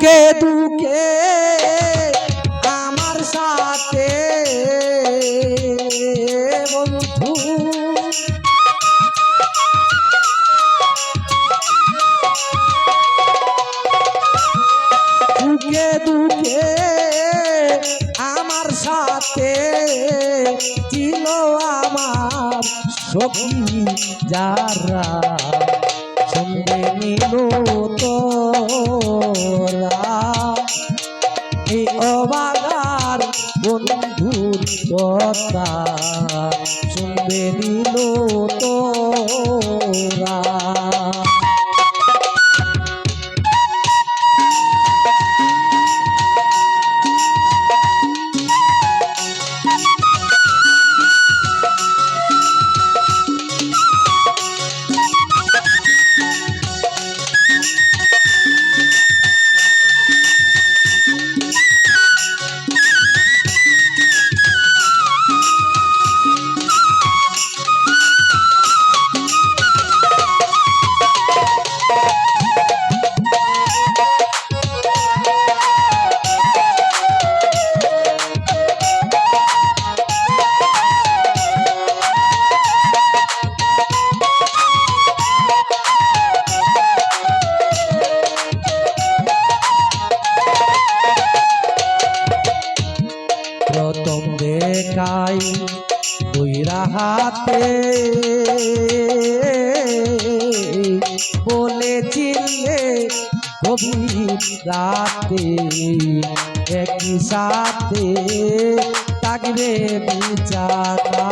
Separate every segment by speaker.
Speaker 1: সুখে দুঃখে আমার সাথে। বন্ধু সুখে দুঃখে আমার সাথে ছিল আমার সখী যারা। সঙ্গে নিল তোরা এই অবাগার বন্ধুর শুনবে দিল তোরা গভীর রাতে একই সাথে থাকবে বিচারা।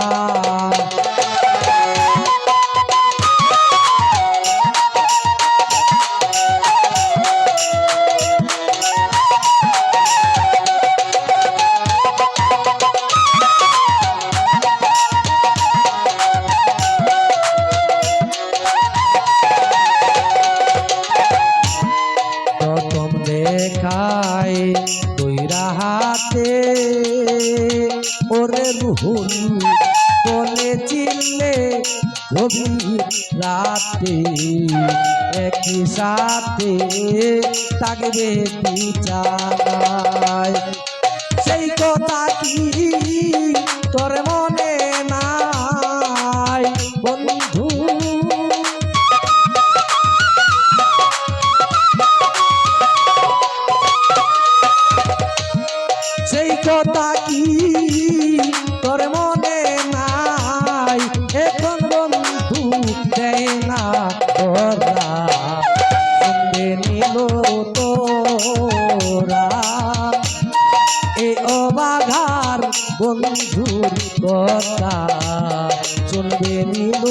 Speaker 1: রুহুল বলেছিলে গভীর রাতে একই সাথে থাকবে বিচারায় সেই কথা কি এ অবাঘার বন্ধুর কথা শুনবে নিল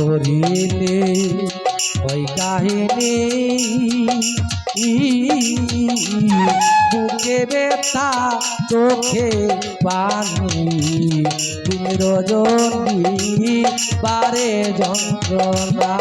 Speaker 1: করিলে ওই কাহিনী বুকে ব্যথা চোখে পানি রজনী পারে যন্ত্রণা।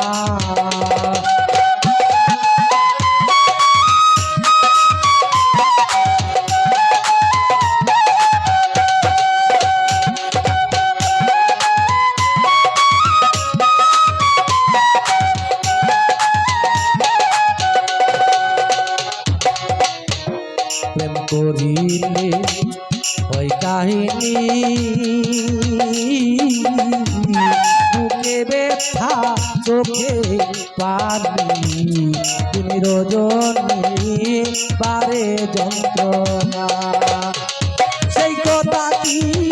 Speaker 1: চোখে পানি তুমি রজনী বারে যন্ত্রণা। সেই কথা কি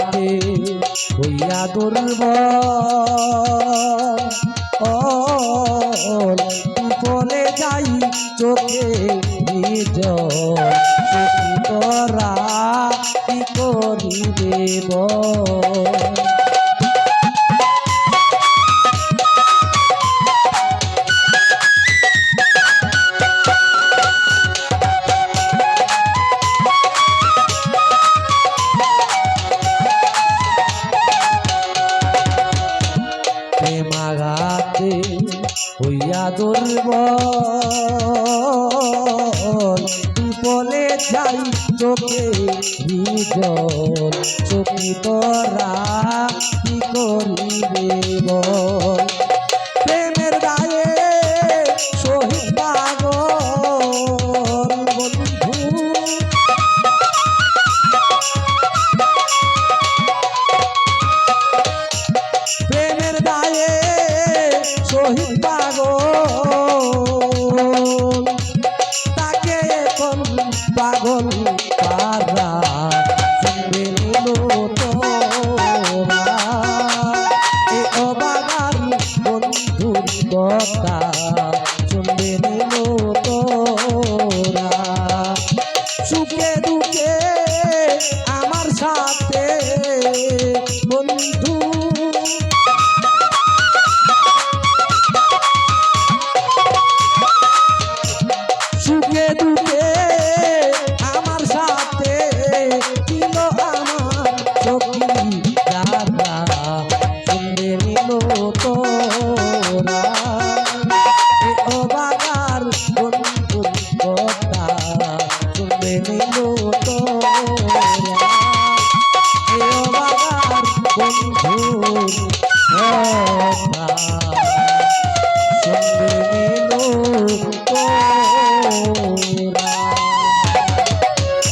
Speaker 1: প্রেমাগাতে হইয়া দুর্বল বলে যাই চোখে নিজ তোরা কি? প্রেমাঘাতে হইয়া দুর্ব বিপলে যাই চোখে বিজল। চোখি তোরা কি করিবে বল? সুখে দুঃখে